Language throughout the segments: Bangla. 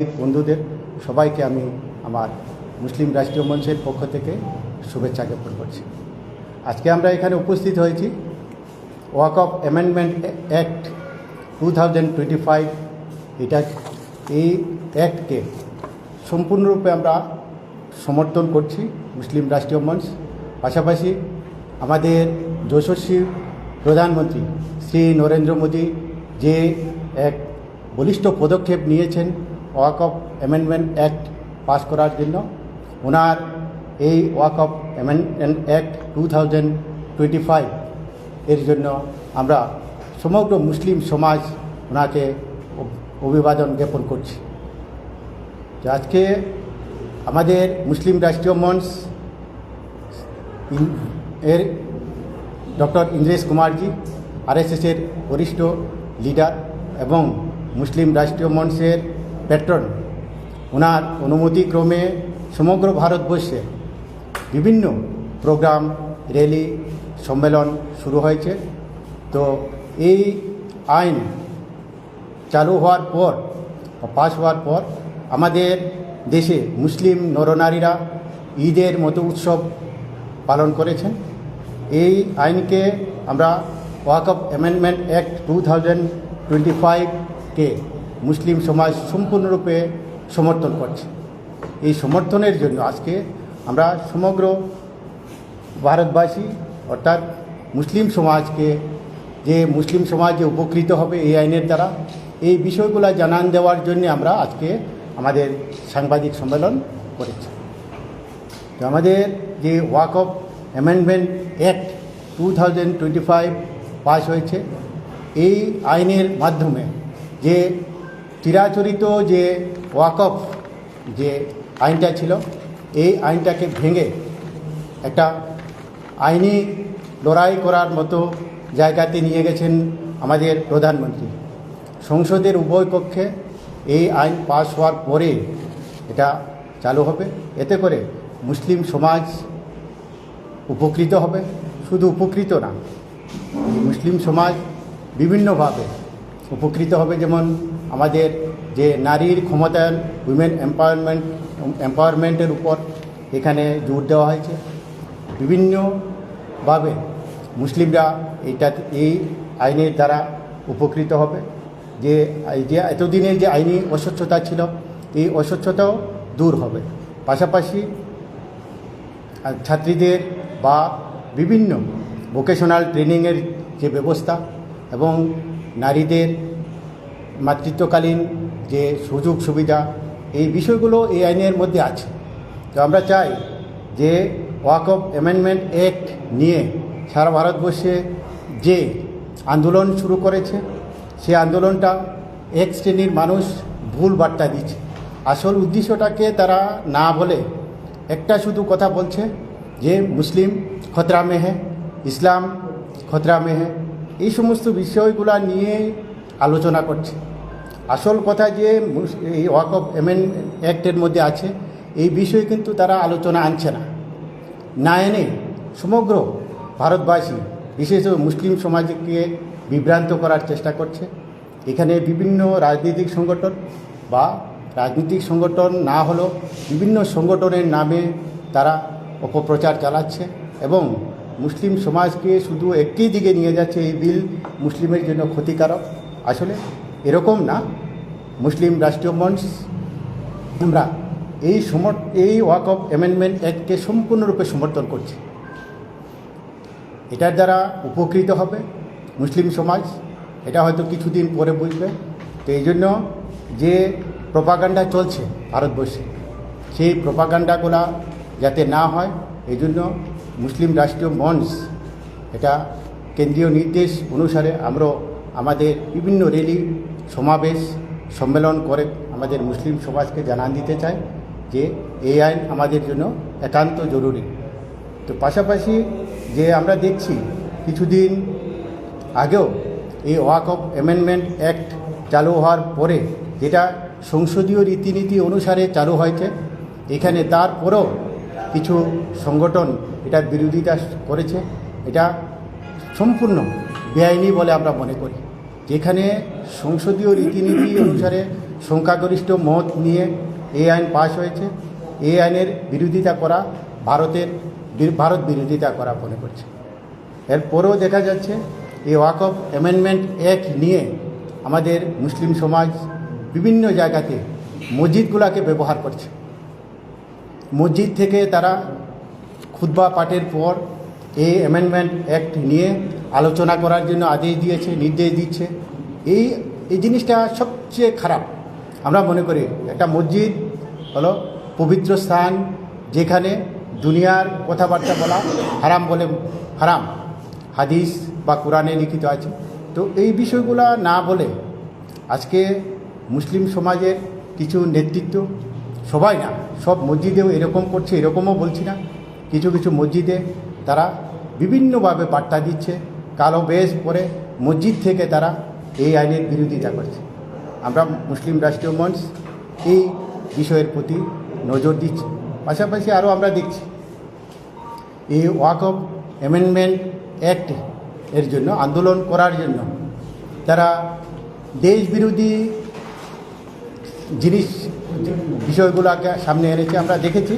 বন্ধুদের সবাইকে আমি আমার মুসলিম রাষ্ট্রীয় মঞ্চের পক্ষ থেকে শুভেচ্ছা জ্ঞাপন করছি। আজকে আমরা এখানে উপস্থিত হয়েছি Waqf amendment act two thousand twenty five. এটা এই অ্যাক্টকে সম্পূর্ণরূপে আমরা সমর্থন করছি মুসলিম রাষ্ট্রীয় মঞ্চ। পাশাপাশি আমাদের যশস্বী প্রধানমন্ত্রী শ্রী নরেন্দ্র মোদী যে এক বলিষ্ঠ পদক্ষেপ নিয়েছেন Waqf amendment act pass করার জন্য ওনার এই Waqf amendment act two thousand twenty five এর জন্য আমরা সমগ্র মুসলিম সমাজ ওনাকে অভিবাদন জ্ঞাপন করছি। আজকে আমাদের মুসলিম রাষ্ট্রীয় মঞ্চ এর ডক্টর ইন্দ্রেশ কুমারজি আরএসএসের বরিষ্ঠ লিডার এবং মুসলিম রাষ্ট্রীয় মঞ্চের প্যাট্রন ওনার অনুমতিক্রমে সমগ্র ভারতবর্ষে বিভিন্ন প্রোগ্রাম, র্যালি, সম্মেলন শুরু হয়েছে। তো এই আইন চালু হওয়ার পর পাস হওয়ার পর আমাদের দেশে মুসলিম নরনারীরা ঈদের মতো উৎসব পালন করেছেন। এই আইনকে আমরা Waqf amendment act two thousand twenty ফাইভকে মুসলিম সমাজ সম্পূর্ণরূপে সমর্থন করছে। এই সমর্থনের জন্য আজকে আমরা সমগ্র ভারতবাসী, অর্থাৎ মুসলিম সমাজকে, যে মুসলিম সমাজ উপকৃত হবে এই আইনের দ্বারা, এই বিষয়গুলো জানান দেওয়ার জন্য আমরা আজকে আমাদের সাংবাদিক সম্মেলন করেছি। তো আমাদের যে Waqf amendment act two thousand twenty five pass হয়েছে, এই আইনের মাধ্যমে যে চিরাচরিত যে ওয়াক অফ, যে আইনটা ছিল, এই আইনটাকে ভেঙে একটা আইনি লড়াই করার মতো জায়গাতে নিয়ে গেছেন আমাদের প্রধানমন্ত্রী। সংসদের উভয় পক্ষে এই আইন পাশ হওয়ার পরে এটা চালু হবে। এতে করে মুসলিম সমাজ উপকৃত হবে। শুধু উপকৃত না, মুসলিম সমাজ বিভিন্নভাবে উপকৃত হবে। যেমন আমাদের যে নারীর ক্ষমতায়ন উইমেন এম্পাওয়ারমেন্ট এম্পাওয়ারমেন্টের উপর এখানে জোর দেওয়া হয়েছে। বিভিন্নভাবে মুসলিমরা এইটা, এই আইনের দ্বারা উপকৃত হবে। যে যে এতদিনের যে আইনি অস্বচ্ছতা ছিল, এই অস্বচ্ছতাও দূর হবে। পাশাপাশি ছাত্রীদের বা বিভিন্ন ভোকেশনাল ট্রেনিংয়ের যে ব্যবস্থা এবং নারীদের মাতৃত্বকালীন যে সুযোগ সুবিধা, এই বিষয়গুলো এই আইনের মধ্যে আছে। তো আমরা চাই যে ওয়াক অফ অ্যামেন্ডমেন্ট অ্যাক্ট নিয়ে সারা ভারতবর্ষে যে আন্দোলন শুরু করেছে সেই আন্দোলনটা এক শ্রেণির মানুষ ভুল বার্তা দিচ্ছে। আসল উদ্দেশ্যটাকে তারা না বলে একটা শুধু কথা বলছে যে মুসলিম খতরা মে হ্যাঁ ইসলাম খতরা মে হ্যাঁ এই সমস্ত বিষয়গুলো নিয়ে আলোচনা করছে। আসল কথা যে এই ওয়াক অফ এমেন অ্যাক্টের মধ্যে আছে, এই বিষয়ে কিন্তু তারা আলোচনা আনছে না। না এনে সমগ্র ভারতবাসী বিশেষত মুসলিম সমাজকে বিভ্রান্ত করার চেষ্টা করছে। এখানে বিভিন্ন রাজনৈতিক সংগঠন বা রাজনৈতিক সংগঠন না হলেও বিভিন্ন সংগঠনের নামে তারা অপপ্রচার চালাচ্ছে এবং মুসলিম সমাজকে শুধু একটি দিকে নিয়ে যাচ্ছে এই বিল মুসলিমের জন্য ক্ষতিকারক। আসলে এরকম না। মুসলিম রাষ্ট্রীয় মঞ্চ, আমরা এই সমর এই ওয়াক অফ অ্যামেন্ডমেন্ট অ্যাক্টকে সম্পূর্ণরূপে সমর্থন করছি। এটার দ্বারা উপকৃত হবে মুসলিম সমাজ। এটা হয়তো কিছুদিন পরে বুঝবে। তো এই জন্য যে প্রপাগান্ডা চলছে ভারতবর্ষে, সেই প্রপাগান্ডাগুলা যাতে না হয়, এই জন্য মুসলিম রাষ্ট্রীয় মঞ্চ, এটা কেন্দ্রীয় নির্দেশ অনুসারে আমরা আমাদের বিভিন্ন র্যালি সমাবেশ, সম্মেলন করে আমাদের মুসলিম সমাজকে জানান দিতে চাই যে এই আইন আমাদের জন্য একান্ত জরুরি। তো পাশাপাশি যে আমরা দেখছি কিছুদিন আগেও এই ওয়াক অফ অ্যামেন্ডমেন্ট অ্যাক্ট চালু হওয়ার পরে যেটা সংসদীয় রীতিনীতি অনুসারে চালু হয়েছে, এখানে তারপরেও কিছু সংগঠন এটার বিরোধিতা করেছে। এটা সম্পূর্ণ বেআইনি বলে আমরা মনে করি। যেখানে সংসদীয় রীতিনীতি অনুসারে সংখ্যাগরিষ্ঠ মত নিয়ে এই আইন পাশ হয়েছে। এই আইনের বিরোধিতা করা ভারতের ভারত বিরোধিতা করা মনে করছে। এরপরেও দেখা যাচ্ছে, এই ওয়াকফ অ্যামেন্ডমেন্ট অ্যাক্ট নিয়ে আমাদের মুসলিম সমাজ বিভিন্ন জায়গাতে মসজিদগুলোকে ব্যবহার করছে। মসজিদ থেকে তারা খুতবা পাঠের পর এই অ্যামেন্ডমেন্ট অ্যাক্ট নিয়ে আলোচনা করার জন্য আদেশ দিয়েছে, নির্দেশ দিচ্ছে। এই এই জিনিসটা সবচেয়ে খারাপ। আমরা মনে করি একটা মসজিদ হলো পবিত্র স্থান যেখানে দুনিয়ার কথাবার্তা বলা হারাম বলে হারাম। হাদিস বা কোরআনে লিখিত আছে। তো এই বিষয়গুলো না বলে আজকে মুসলিম সমাজের কিছু নেতৃত্ব, সবাই না, সব মসজিদেও এরকম করছে, এরকমও বলছি না। কিছু কিছু মসজিদে তারা বিভিন্নভাবে বার্তা দিচ্ছে। কালো বেশ পরে মসজিদ থেকে তারা এই আইনের বিরোধিতা করছে। আমরা মুসলিম রাষ্ট্রীয় মঞ্চ এই বিষয়ের প্রতি নজর দিচ্ছি। পাশাপাশি আরও আমরা দেখছি, এই ওয়াক অফ অ্যামেন্ডমেন্ট অ্যাক্ট এর জন্য, আন্দোলন করার জন্য তারা দেশ বিরোধী জিনিস, বিষয়গুলোকে সামনে এনেছে। আমরা দেখেছি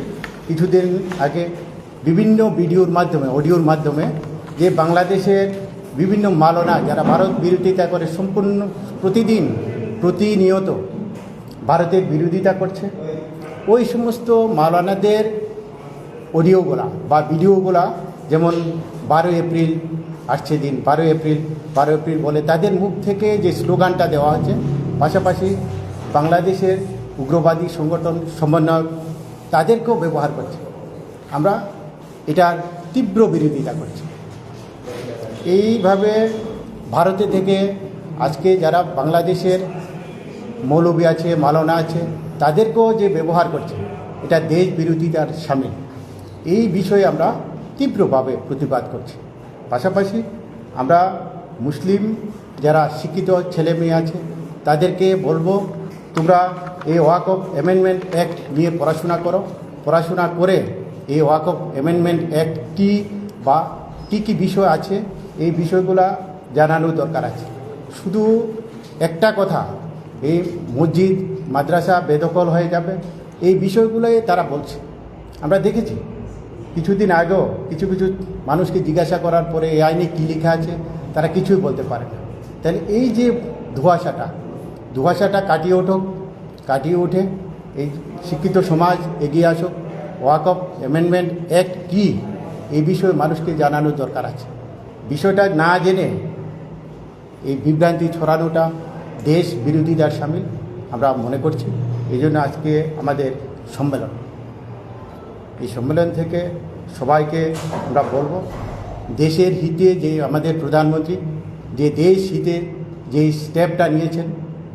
কিছুদিন আগে বিভিন্ন ভিডিওর মাধ্যমে, অডিওর মাধ্যমে যে বাংলাদেশের বিভিন্ন মালনা যারা ভারত বিরোধিতা করে সম্পূর্ণ প্রতিদিন প্রতিনিয়ত ভারতের বিরোধিতা করছে, ওই সমস্ত মাওলানাদের অডিওগুলা বা ভিডিওগুলা যেমন বারো এপ্রিল আসছে দিন বারো এপ্রিল বারো এপ্রিল বলে তাদের মুখ থেকে যে স্লোগানটা দেওয়া হচ্ছে পাশাপাশি বাংলাদেশের উগ্রবাদী সংগঠন সমন্বয়ক তাদেরকেও ব্যবহার করছে। আমরা এটার তীব্র বিরোধিতা করছি। এইভাবে ভারতে থেকে আজকে যারা বাংলাদেশের মৌলবী আছে, মালনা আছে, তাদেরকেও যে ব্যবহার করছে, এটা দেশ বিরোধিতার সামিল। এই বিষয়ে আমরা তীব্রভাবে প্রতিবাদ করছি। পাশাপাশি আমরা মুসলিম যারা শিক্ষিত ছেলে মেয়ে আছে, তাদেরকে বলব, তোমরা এই ওয়াক অফ অ্যামেন্ডমেন্ট অ্যাক্ট নিয়ে পড়াশোনা করো। পড়াশোনা করে এই ওয়াক অফ অ্যামেন্ডমেন্ট অ্যাক্ট কী বা কী কী বিষয় আছে এই বিষয়গুলা জানানো দরকার আছে। শুধু একটা কথা, এই মসজিদ, মাদ্রাসা বেদখল হয়ে যাবে, এই বিষয়গুলোই তারা বলছে। আমরা দেখেছি, কিছুদিন আগেও কিছু কিছু মানুষকে জিজ্ঞাসা করার পরে এই আইনে কী লেখা আছে, তারা কিছুই বলতে পারে না। তাহলে এই যে ধোঁয়াশাটা ধোঁয়াশাটা কাটিয়ে ওঠুক কাটিয়ে উঠে এই শিক্ষিত সমাজ এগিয়ে আসুক, ওয়াকফ অ্যামেন্ডমেন্ট অ্যাক্ট কী, এই বিষয়ে মানুষকে জানানোর দরকার আছে। বিষয়টা না জেনে এই বিভ্রান্তি ছড়ানোটা দেশ বিরোধিতার সামিল আমরা মনে করছি। এই জন্য আজকে আমাদের সম্মেলন। এই সম্মেলন থেকে সবাইকে আমরা বলব, দেশের হিতে যে আমাদের প্রধানমন্ত্রী, যে দেশ হিতে যে স্টেপটা নিয়েছেন,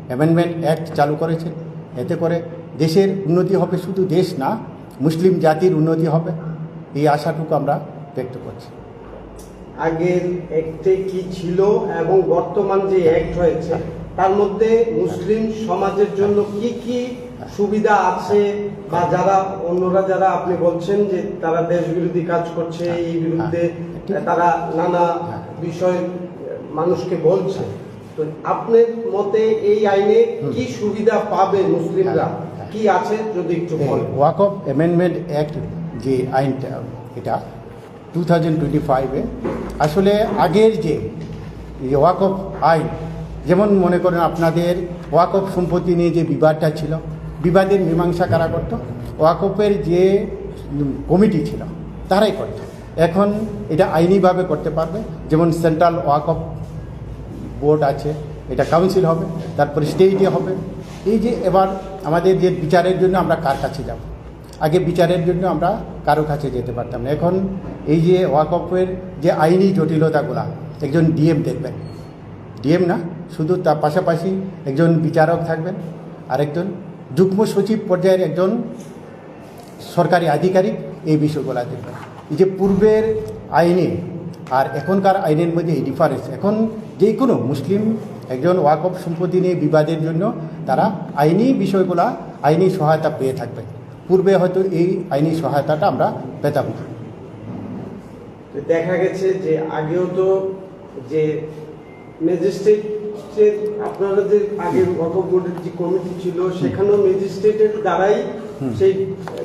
অ্যামেন্ডমেন্ট অ্যাক্ট চালু করেছেন, এতে করে দেশের উন্নতি হবে শুধু দেশ না, মুসলিম জাতির উন্নতি হবে, এই আশাটুকু আমরা ব্যক্ত করছি। আগের অ্যাক্টে কি ছিল এবং বর্তমান যে অ্যাক্ট হয়েছে তার মধ্যে মুসলিম সমাজের জন্য কি কি সুবিধা আছে বা যারা, অন্যরা যারা আপনি বলছেন যে তারা দেশ বিরোধী কাজ করছে, এই বিরুদ্ধে তারা নানা বিষয় মানুষকে বলছে, তো আপনার মতে এই আইনে কি সুবিধা পাবে মুসলিমরা? কি আছে যদি একটু বলেন? ওয়াকফ অ্যামেন্ডমেন্ট অ্যাক্ট যে আইনটা, এটা টু থাউজেন্ড টোয়েন্টি ফাইভে। আসলে আগের যে, এই ওয়াকফ আইন, যেমন মনে করেন আপনাদের ওয়াকফ সম্পত্তি নিয়ে যে বিবাদটা ছিল, বিবাদের মীমাংসা কারা করত? ওয়াকফের যে কমিটি ছিল, তারাই করত। এখন এটা আইনিভাবে করতে পারবে। যেমন সেন্ট্রাল ওয়াকফ বোর্ড আছে, এটা কাউন্সিল হবে, তারপরে স্টেটে হবে। এই যে এবার আমাদের যে বিচারের জন্য আমরা কার কাছে যাব? আগে বিচারের জন্য আমরা কারও কাছে যেতে পারতাম না। এখন এই যে ওয়াকফের যে আইনি জটিলতাগুলা, একজন ডিএম দেখবেন। ডিএম না, শুধু তার পাশাপাশি একজন বিচারক থাকবেন আর একজন যুগ্ম সচিব পর্যায়ের একজন সরকারি আধিকারিক এই বিষয়গুলো দেখবেন। এই যে পূর্বের আইনে আর এখনকার আইনের মধ্যে এই ডিফারেন্স এখন যে কোনো মুসলিম একজন ওয়াকফ সম্পত্তি নিয়ে বিবাদের জন্য তারা আইনি বিষয়গুলা, আইনি সহায়তা পেয়ে থাকবে পূর্বে হয়তো এই আইনি সহায়তাটা আমরা পেতাম না। তো দেখা গেছে যে আগেও তো যে ম্যাজিস্ট্রেট আপনারা যে আগের গত বোর্ডের যে কমিটি ছিল সেখানেও ম্যাজিস্ট্রেটের দ্বারাই সেই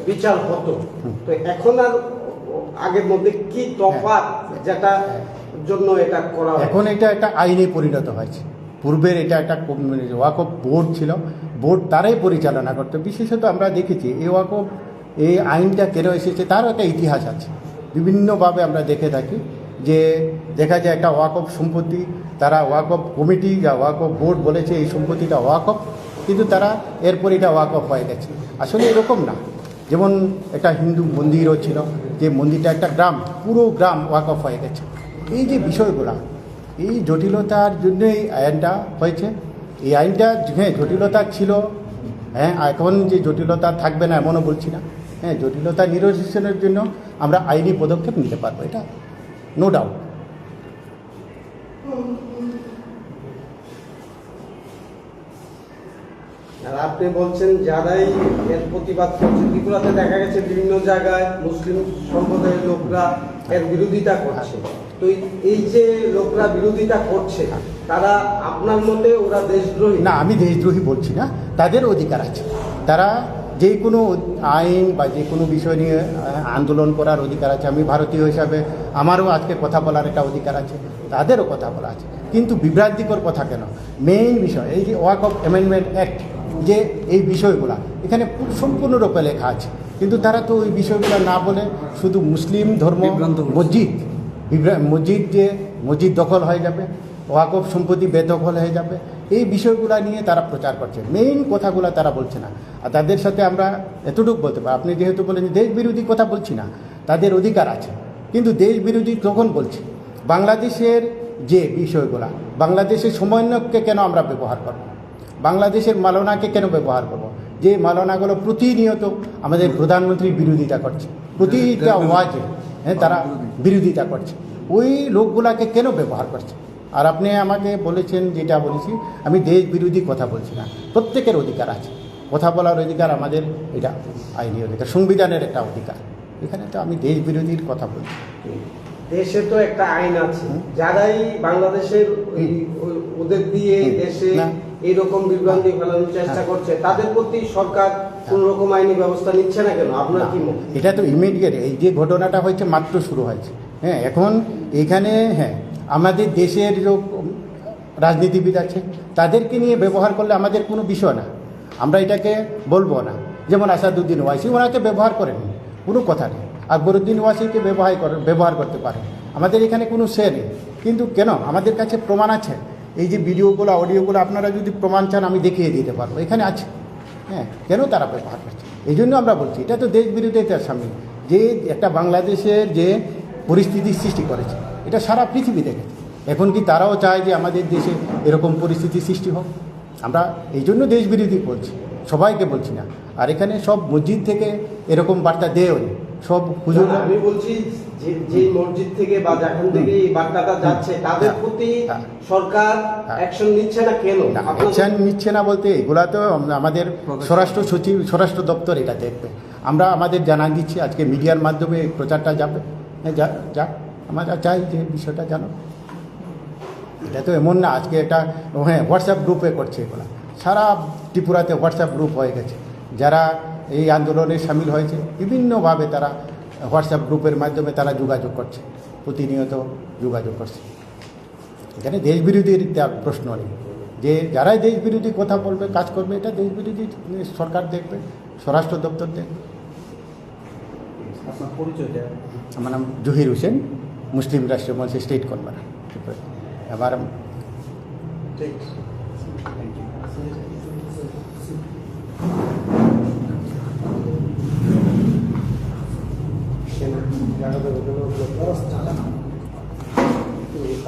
বিচার হতো। তো এখন আর আগের মধ্যে কি তফাৎ যেটা জন্য এটা করা এখন এটা একটা আইনে পরিণত হয়েছে। পূর্বের এটা একটা ওয়াকফ বোর্ড ছিল বোর্ড তারাই পরিচালনা করতো বিশেষত আমরা দেখেছি, এ ওয়াকফ এই আইনটা কেন এসেছে তারও একটা ইতিহাস আছে। বিভিন্নভাবে আমরা দেখে থাকি যে দেখা যায় একটা ওয়াকফ সম্পত্তি, তারা ওয়াকফ কমিটি বা ওয়াকফ বোর্ড বলেছে এই সম্পত্তিটা ওয়াকফ, কিন্তু তারা এরপর এটা ওয়াকফ হয়ে গেছে। আসলে এরকম না। যেমন একটা হিন্দু মন্দিরও ছিল, যে মন্দিরটা একটা গ্রাম, পুরো গ্রাম ওয়াকফ হয়ে গেছে। এই যে বিষয়গুলো, এই জটিলতার জন্যই আইনটা হয়েছে। এই আইনটা হ্যাঁ জটিলতা ছিল হ্যাঁ এখন যে জটিলতা থাকবে না এমনও বলছি না। হ্যাঁ জটিলতা নিরসনের জন্য আমরা আইনি পদক্ষেপ নিতে পারব, এটা নো ডাউট আর আপনি বলছেন যারাই এর প্রতিবাদ করছে, ত্রিপুরাতে দেখা গেছে বিভিন্ন জায়গায় মুসলিম সম্প্রদায়ের লোকরা এর বিরোধিতা করছে। তো এই- যে লোকরা বিরোধিতা করছে তারা আপনার মতে ওরা দেশদ্রোহী? না আমি দেশদ্রোহী বলছি না তাদের অধিকার আছে। তারা যে কোনো আইন বা যে কোনো বিষয় নিয়ে আন্দোলন করার অধিকার আছে। আমি ভারতীয় হিসাবে আমারও আজকে কথা বলার একটা অধিকার আছে তাদেরও কথা বলা আছে। কিন্তু বিভ্রান্তিকর কথা কেন? মেইন বিষয় এই যে ওয়াক অফ অ্যামেন্ডমেন্ট অ্যাক্ট যে এই বিষয়গুলো এখানে সম্পূর্ণরূপে লেখা আছে। কিন্তু তারা তো ওই বিষয়গুলো না বলে শুধু মুসলিম ধর্ম মসজিদ মসজিদ যে মসজিদ দখল হয়ে যাবে ওয়াকফ সম্পত্তি বেদখল হয়ে যাবে এই বিষয়গুলো নিয়ে তারা প্রচার করছে। মেইন কথাগুলো তারা বলছে না। আর তাদের সাথে আমরা এতটুকু বলতে পারি আপনি যেহেতু বলেন যে দেশ বিরোধী কথা বলছি না তাদের অধিকার আছে। কিন্তু দেশ বিরোধী তখন বলছি? বাংলাদেশের যে বিষয়গুলো বাংলাদেশের সমন্বয়কে কেন আমরা ব্যবহার করব? বাংলাদেশের মালনাকে কেন ব্যবহার করব? যে মালনাগুলো প্রতিনিয়ত আমাদের প্রধানমন্ত্রীর বিরোধিতা করছে প্রতিটা ওয়াজে। হ্যাঁ তারা বিরোধিতা করছে। ওই লোকগুলাকে কেন ব্যবহার করছে? আর আপনি আমাকে বলেছেন যেটা বলেছি আমি দেশ বিরোধী কথা বলছি না। প্রত্যেকের অধিকার আছে। কথা বলার অধিকার আমাদের এটা আইনি অধিকার সংবিধানের একটা অধিকার। এখানে তো আমি দেশ বিরোধীর কথা বলছি। দেশে তো একটা আইন আছে। যারাই বাংলাদেশের ওদের দিয়ে দেশে। এইরকম বিভ্রান্তি ফেলানোর চেষ্টা। করছে তাদের প্রতি সরকার কোন রকম আইনি ব্যবস্থা নিচ্ছে না কেন? আপনার কি মত এটা তো ইমিডিয়েট এই যে ঘটনাটা হয়েছে মাত্র শুরু হয়েছে। হ্যাঁ এখন এখানে হ্যাঁ আমাদের দেশের যে রাজনীতিবিদ আছে তাদেরকে নিয়ে ব্যবহার করলে আমাদের কোনো বিষয় না। আমরা এটাকে বলব না। যেমন আসাদুদ্দিন ওয়াইসি ওনাকে ব্যবহার করেন কোনো কথা নেই। আকবরুদ্দিন ওয়াসিকে ব্যবহার করে ব্যবহার করতে পারে আমাদের এখানে কোনো সে নেই। কিন্তু কেন? আমাদের কাছে প্রমাণ আছে। এই যে ভিডিওগুলো, অডিওগুলো আপনারা যদি প্রমাণ চান, আমি দেখিয়ে দিতে পারব। এখানে আছে। হ্যাঁ কেন তারা ব্যবহার করছে? এই জন্য আমরা বলছি, এটা তো দেশ বিরোধিতার সামনে যে একটা বাংলাদেশের যে পরিস্থিতি সৃষ্টি করেছে, এটা সারা পৃথিবী দেখেছে এখন কি তারাও চায় যে আমাদের দেশে এরকম পরিস্থিতি সৃষ্টি হোক? আমরা এই জন্য দেশ বিরোধী বলছি, সবাইকে বলছি না। আর এখানে সব মসজিদ থেকে এরকম বার্তা দেয়ও সব হুজুর আমি বলছি যে যে মসজিদ থেকে বা যেখান থেকে এই বার্তাটা যাচ্ছে তাদের। প্রতি। সরকার। অ্যাকশন নিচ্ছে না কেন? অ্যাকশন নিচ্ছে না বলতে এগুলা তো আমাদের স্বরাষ্ট্র সচিব স্বরাষ্ট্র দপ্তর এটা দেখবে আমরা আমাদের জানা দিচ্ছি আজকে মিডিয়ার মাধ্যমে এই প্রচারটা যাবে। হ্যাঁ যা যাক আমরা চাই যে বিষয়টা জানো। এটা তো এমন না আজকে এটা হ্যাঁ হোয়াটসঅ্যাপ গ্রুপে করছে এগুলো। সারা ত্রিপুরাতে হোয়াটসঅ্যাপ গ্রুপ হয়ে গেছে। যারা এই আন্দোলনে সামিল হয়েছে। বিভিন্নভাবে তারা হোয়াটসঅ্যাপ গ্রুপের মাধ্যমে তারা যোগাযোগ করছে। প্রতিনিয়ত যোগাযোগ করছে। এখানে দেশ বিরোধীর তার প্রশ্ন নেই। যে যারাই দেশ বিরোধী কথা বলবে কাজ করবে এটা দেশ বিরোধী সরকার দেখবে স্বরাষ্ট্র দপ্তর দেখবে। আমার নাম জহির হোসেন মুসলিম রাষ্ট্রীয় মঞ্চের স্টেট কনভেনার এবার ঠিক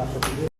আছে।